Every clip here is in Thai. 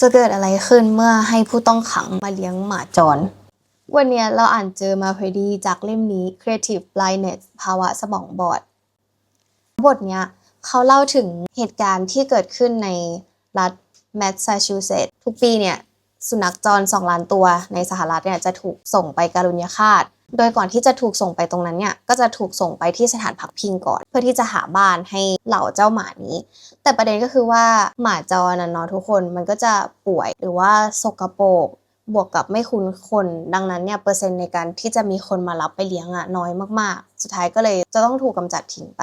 จะเกิดอะไรขึ้นเมื่อให้ผู้ต้องขังมาเลี้ยงหมาจร วันนี้เราอ่านเจอมาพอดีจากเล่มนี้ Creative Blindness ภาวะสมองบอด บทเนี้ยเขาเล่าถึงเหตุการณ์ที่เกิดขึ้นในรัฐแมสซาชูเซตส์ทุกปีเนี่ย สุนัขจร 2 ล้านตัวในสหรัฐเนี่ยจะถูกส่งไปการุญยฆาต โดยก่อนที่จะถูกส่งไปตรงนั้นเนี่ยก็จะถูกส่งไปที่สถานพักพิงก่อน เพื่อที่จะหาบ้านให้เหล่าเจ้าหมานี้ แต่ประเด็นก็คือว่าหมาจรน่ะเนาะทุกคนมันก็จะป่วยหรือว่าสกปรกบวกกับไม่คุ้นคน ดังนั้นเนี่ยเปอร์เซ็นต์ในการที่จะมีคนมารับไปเลี้ยงอะน้อยมากๆ สุดท้ายก็เลยจะต้องถูกกำจัดทิ้งไป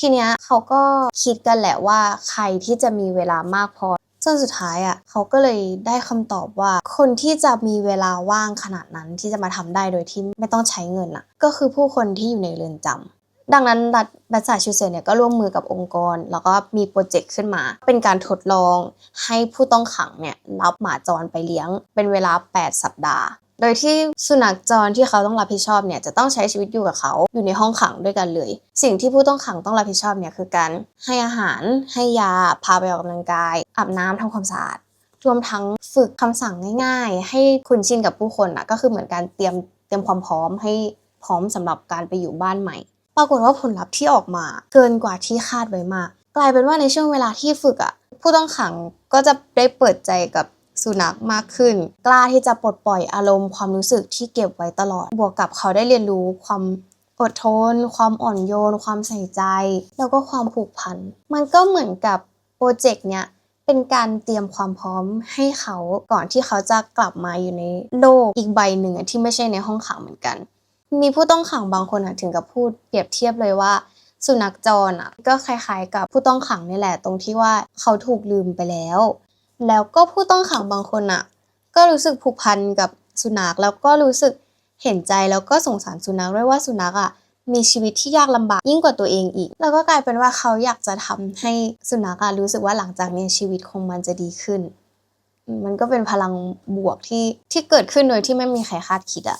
ทีเนี้ยเขาก็คิดกันแหละว่าใครที่จะมีเวลามากพอ จนสุดท้ายอะเขาก็เลยได้คำตอบว่า คนที่จะมีเวลาว่างขนาดนั้นที่จะมาทำได้โดยที่ไม่ต้องใช้เงินอะ ก็คือผู้คนที่อยู่ในเรือนจำดังนั้นรัฐแมสซาชูเซตส์เนี่ยก็ร่วมมือกับองค์กร แล้วก็มีโปรเจกต์ขึ้นมา เป็นการทดลองให้ผู้ต้องขังเนี่ยรับหมาจรไปเลี้ยง เป็นเวลา 8 สัปดาห์โดยที่สุนัขจรที่เขาต้องรับผิดชอบเนี่ยจะต้องใช้ชีวิตอยู่กับเขาอยู่ในห้องขังด้วยกันเลย สิ่งที่ผู้ต้องขังต้องรับผิดชอบเนี่ยคือการให้อาหารให้ยาพาไปออกกำลังกาย อาบน้ำทำความสะอาดรวมทั้งฝึกคำสั่งง่ายๆ ให้คุ้นชินกับผู้คนอะก็คือเหมือนการเตรียมเตรียมความพร้อมให้พร้อมสำหรับการไปอยู่บ้านใหม่ ปรากฏว่าผลลัพธ์ที่ออกมาเกินกว่าที่คาดไว้มาก กลายเป็นว่าในช่วงเวลาที่ฝึกอะผู้ต้องขังก็จะได้เปิดใจกับสุนัขมากขึ้น กล้าที่จะปลดปล่อยอารมณ์ความรู้สึกที่เก็บไว้ตลอด บวกกับเขาได้เรียนรู้ความอดทน ความอ่อนโยน ความใส่ใจ แล้วก็ความผูกพัน มันก็เหมือนกับโปรเจกต์เนี้ย เป็นการเตรียมความพร้อมให้เขาก่อนที่เขาจะกลับมาอยู่ในโลกอีกใบหนึ่งที่ไม่ใช่ในห้องขังเหมือนกัน มีผู้ต้องขังบางคนถึงกับพูดเปรียบเทียบเลยว่า สุนัขจรอะก็คล้ายๆ กับผู้ต้องขังนี่แหละตรงที่ว่าเขาถูกลืมไปแล้ว แล้วก็ผู้ต้องขังบางคนอะก็รู้สึกผูกพันกับสุนัขแล้วก็รู้สึกเห็นใจแล้วก็สงสารสุนัขด้วยว่าสุนัขอะ มีชีวิตที่ยากลำบากยิ่งกว่าตัวเองอีก แล้วก็กลายเป็นว่าเขาอยากจะทำให้สุนัขรู้สึกว่าหลังจากนี้ชีวิตของมันจะดีขึ้น มันก็เป็นพลังบวกที่ที่เกิดขึ้นโดยที่ไม่มีใครคาดคิดอะ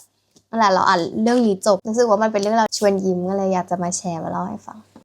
นั่นแหละเราอ่านเรื่องนี้จบรู้สึกว่ามันเป็นเรื่องเราชวนยิ้มก็เลยอยากจะมาแชร์มาเล่าให้ฟัง